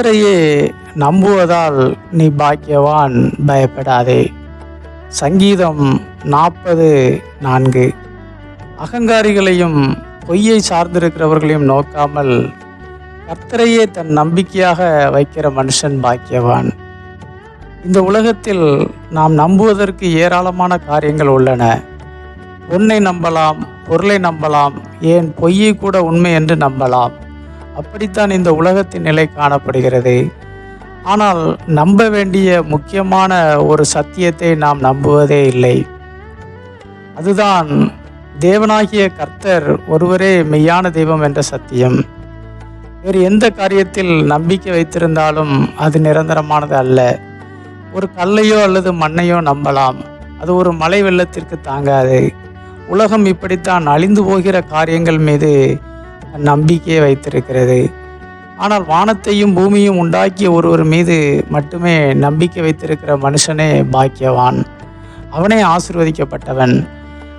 கர்த்தரையே நம்புவதால் நீ பாக்கியவான் பயப்படாதே. சங்கீதம் நாற்பது நான்கு. அகங்காரிகளையும் பொய்யை சார்ந்திருக்கிறவர்களையும் நோக்காமல் கர்த்தரையே தன் நம்பிக்கையாக வைக்கிற மனுஷன் பாக்கியவான். இந்த உலகத்தில் நாம் நம்புவதற்கு ஏராளமான காரியங்கள் உள்ளன. பொன்னை நம்பலாம் பொருளை நம்பலாம் ஏன் பொய்யை கூட உண்மை என்று நம்பலாம். அப்படித்தான் இந்த உலகத்தின் நிலை காணப்படுகிறது. ஆனால் நம்ப வேண்டிய முக்கியமான ஒரு சத்தியத்தை நாம் நம்புவதே இல்லை. அதுதான் தேவனாகிய கர்த்தர் ஒருவரே மெய்யான தெய்வம் என்ற சத்தியம். வேறு எந்த காரியத்தில் நம்பிக்கை வைத்திருந்தாலும் அது நிரந்தரமானது அல்ல. ஒரு கல்லையோ அல்லது மண்ணையோ நம்பலாம். அது ஒரு மழை வெள்ளத்திற்கு தாங்காது. உலகம் இப்படித்தான் அழிந்து போகிற காரியங்கள் மீது நம்பிக்கையை வைத்திருக்கிறது. ஆனால் வானத்தையும் பூமியும் உண்டாக்கிய ஒருவர் மீது மட்டுமே நம்பிக்கை வைத்திருக்கிற மனுஷனே பாக்கியவான். அவனே ஆசிர்வதிக்கப்பட்டவன்.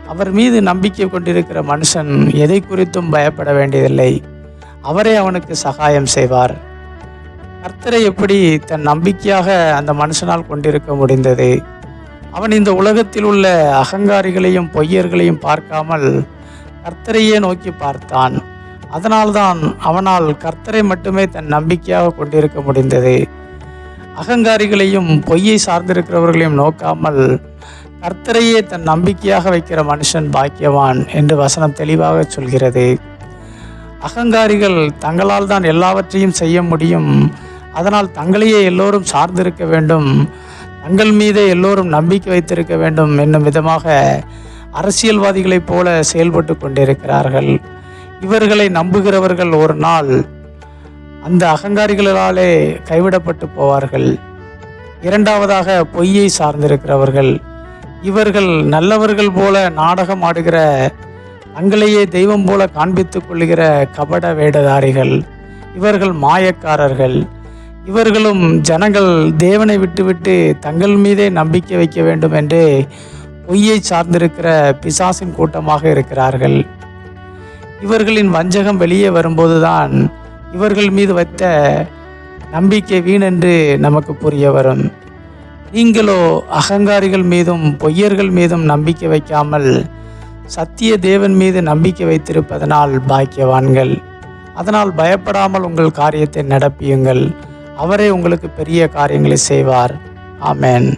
அவர் மீது நம்பிக்கை கொண்டிருக்கிற மனுஷன் எதை குறித்தும் பயப்பட வேண்டியதில்லை. அவரே அவனுக்கு சகாயம் செய்வார். கர்த்தரை எப்படி தன் நம்பிக்கையாக அந்த மனுஷனால் கொண்டிருக்க முடிந்தது? அவன் இந்த உலகத்தில் உள்ள அகங்காரிகளையும் பொய்யர்களையும் பார்க்காமல் கர்த்தரையே நோக்கி பார்த்தான். அதனால்தான் அவனால் கர்த்தரை மட்டுமே தன் நம்பிக்கையாக கொண்டிருக்க முடிந்தது. அகங்காரிகளையும் பொய்யை சார்ந்திருக்கிறவர்களையும் நோக்காமல் கர்த்தரையே தன் நம்பிக்கையாக வைக்கிற மனுஷன் பாக்கியவான் என்று வசனம் தெளிவாக சொல்கிறது. அகங்காரிகள் தங்களால் தான் எல்லாவற்றையும் செய்ய முடியும். அதனால் தங்களையே எல்லோரும் சார்ந்திருக்க வேண்டும். தங்கள் மீதே எல்லோரும் நம்பிக்கை வைத்திருக்க வேண்டும் என்னும் விதமாக அரசியல்வாதிகளைப் போல செயல்பட்டு கொண்டிருக்கிறார்கள். இவர்களை நம்புகிறவர்கள் ஒரு நாள் அந்த அகங்காரிகளாலே கைவிடப்பட்டு போவார்கள். இரண்டாவதாக பொய்யை சார்ந்திருக்கிறவர்கள். இவர்கள் நல்லவர்கள் போல நாடகம் ஆடுகிற தங்களையே தெய்வம் போல காண்பித்துக் கொள்கிற கபட வேடதாரிகள். இவர்கள் மாயக்காரர்கள். இவர்களும் ஜனங்கள் தேவனை விட்டுவிட்டு தங்கள் மீதே நம்பிக்கை வைக்க வேண்டும் என்று பொய்யை சார்ந்திருக்கிற பிசாசின் கூட்டமாக இருக்கிறார்கள். இவர்களின் வஞ்சகம் வெளியே வரும்போதுதான் இவர்கள் மீது வைத்த நம்பிக்கை வீணென்று நமக்கு புரிய வரும். நீங்களோ அகங்காரிகள் மீதும் பொய்யர்கள் மீதும் நம்பிக்கை வைக்காமல் சத்திய தேவன் மீது நம்பிக்கை வைத்திருப்பதனால் பாக்கியவான்கள். அதனால் பயப்படாமல் உங்கள் காரியத்தை நடப்பியுங்கள். அவரே உங்களுக்கு பெரிய காரியங்களை செய்வார். ஆமேன்.